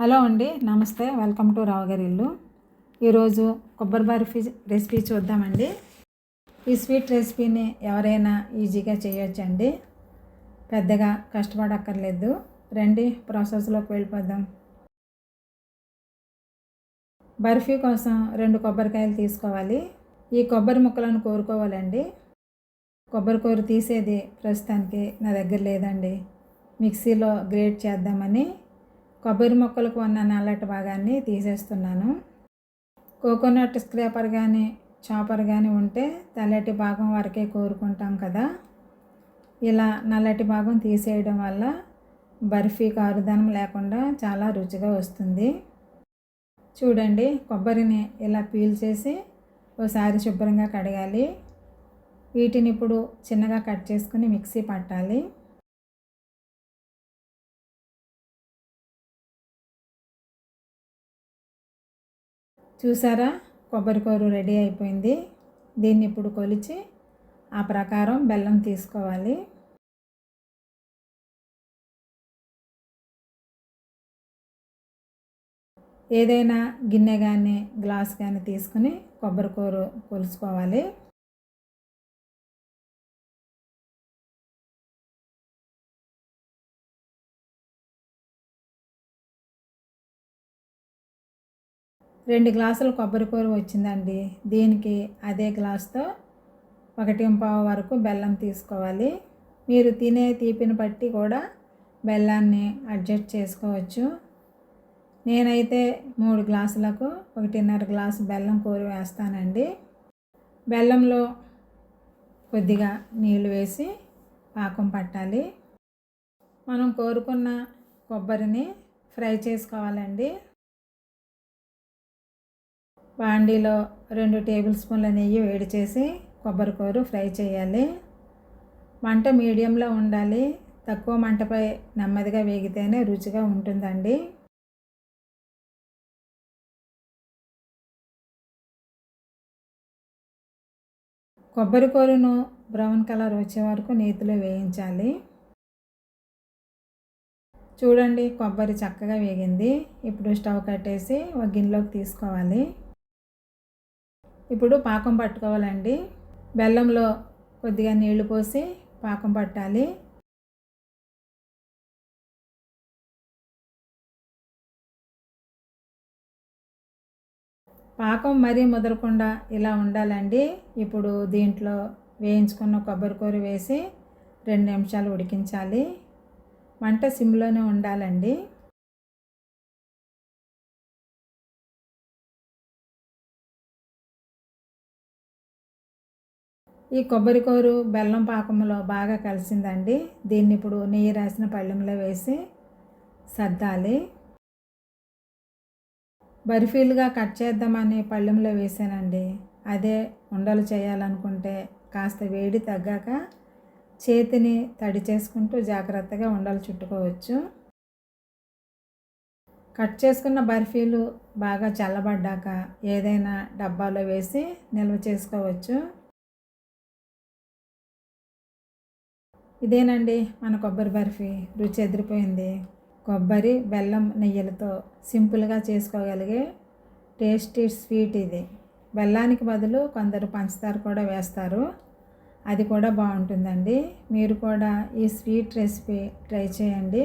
Hello అండి నమస్తే. Welcome to రావుగారి ఇల్లు ఈరోజు కొబ్బరి బర్ఫీ రెసిపీ చూద్దామండి. ఈ స్వీట్ రెసిపీని ఎవరైనా ఈజీగా చేయొచ్చండి. పెద్దగా కష్టపడక్కర్లేదు. రండి ప్రాసెస్లోకి వెళ్ళిపోదాం. బర్ఫీ కోసం రెండు కొబ్బరికాయలు తీసుకోవాలి. ఈ కొబ్బరి ముక్కలను కోరుకోవాలండి. కొబ్బరి కూర తీసేది ప్రస్తుతానికి నా దగ్గర లేదండి. మిక్సీలో గ్రేట్ చేద్దామని కొబ్బరి మొక్కలకు ఉన్న నల్లటి భాగాన్ని తీసేస్తున్నాను. కోకోనట్ స్క్రేపర్ కానీ చాపర్ కానీ ఉంటే తెల్లటి భాగం వరకే కోరుకుంటాం కదా. ఇలా నల్లటి భాగం తీసేయడం వల్ల బర్ఫీ కారుదనం లేకుండా చాలా రుచిగా వస్తుంది. చూడండి కొబ్బరిని ఇలా పీల్ చేసి ఓసారి శుభ్రంగా కడగాలి. వీటిని ఇప్పుడు చిన్నగా కట్ చేసుకుని మిక్సీ పట్టాలి. చూసారా? కొబ్బరికూర రెడీ అయిపోయింది. దీన్ని ఇప్పుడు కొలిచి ఆ ప్రకారం బెల్లం తీసుకోవాలి. ఏదైనా గిన్నె కానీ గ్లాస్ కానీ తీసుకుని కొబ్బరికూరు కొలుసుకోవాలి. రెండు గ్లాసులు కొబ్బరి కూర వచ్చిందండి. దీనికి అదే గ్లాస్తో ఒకటి పావు వరకు బెల్లం తీసుకోవాలి. మీరు తినే తీపిని బట్టి కూడా బెల్లాన్ని అడ్జస్ట్ చేసుకోవచ్చు. నేనైతే మూడు గ్లాసులకు ఒకటిన్నర గ్లాసు బెల్లం కూర వేస్తానండి. బెల్లంలో కొద్దిగా నీళ్ళు వేసి పాకం పట్టాలి. మనం కోరుకున్న కొబ్బరిని ఫ్రై చేసుకోవాలండి. బాండీలో రెండు టేబుల్ స్పూన్ల నెయ్యి వేడి చేసి కొబ్బరికూరు ఫ్రై చేయాలి. మంట మీడియంలో ఉండాలి. తక్కువ మంటపై నెమ్మదిగా వేగితేనే రుచిగా ఉంటుందండి. కొబ్బరికూరను బ్రౌన్ కలర్ వచ్చే వరకు నేతిలో వేయించాలి. చూడండి కొబ్బరి చక్కగా వేగింది. ఇప్పుడు స్టవ్ కట్టేసి ఒక గిన్నెలోకి తీసుకోవాలి. ఇప్పుడు పాకం పట్టుకోవాలండి. బెల్లంలో కొద్దిగా నీళ్ళు పోసి పాకం పట్టాలి. పాకం మరీ ముదరకుండా ఇలా ఉండాలండి. ఇప్పుడు దీంట్లో వేయించుకున్న కొబ్బరికూర వేసి రెండు నిమిషాలు ఉడికించాలి. మంట సిమ్లోనే ఉండాలండి. ఈ కొబ్బరికూరు బెల్లం పాకంలో బాగా కలిసిందండి. దీన్ని ఇప్పుడు నెయ్యి రాసిన పళ్ళెంలో వేసి సర్దాలి. బర్ఫీలుగా కట్ చేద్దామని పళ్ళెంలో వేసానండి. అదే ఉండలు చేయాలనుకుంటే కాస్త వేడి తగ్గాక చేతిని తడి చేసుకుంటూ జాగ్రత్తగా ఉండలు చుట్టుకోవచ్చు. కట్ చేసుకున్న బర్ఫీలు బాగా చల్లబడ్డాక ఏదైనా డబ్బాలో వేసి నిల్వ చేసుకోవచ్చు. ఇదేనండి మన కొబ్బరి బర్ఫీ. రుచి ఎదిరిపోయింది. కొబ్బరి బెల్లం నెయ్యిలతో సింపుల్గా చేసుకోగలిగే టేస్టీ స్వీట్ ఇది. బెల్లానికి బదులు కొందరు పంచదార కూడా వేస్తారు. అది కూడా బాగుంటుందండి. మీరు కూడా ఈ స్వీట్ రెసిపీ ట్రై చేయండి.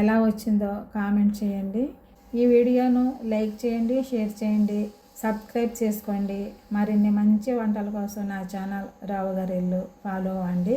ఎలా వచ్చిందో కామెంట్ చేయండి. ఈ వీడియోను లైక్ చేయండి షేర్ చేయండి సబ్స్క్రైబ్ చేసుకోండి. మరిన్ని మంచి వంటల కోసం నా ఛానల్ రావు గారి ఇల్లు ఫాలో అవ్వండి.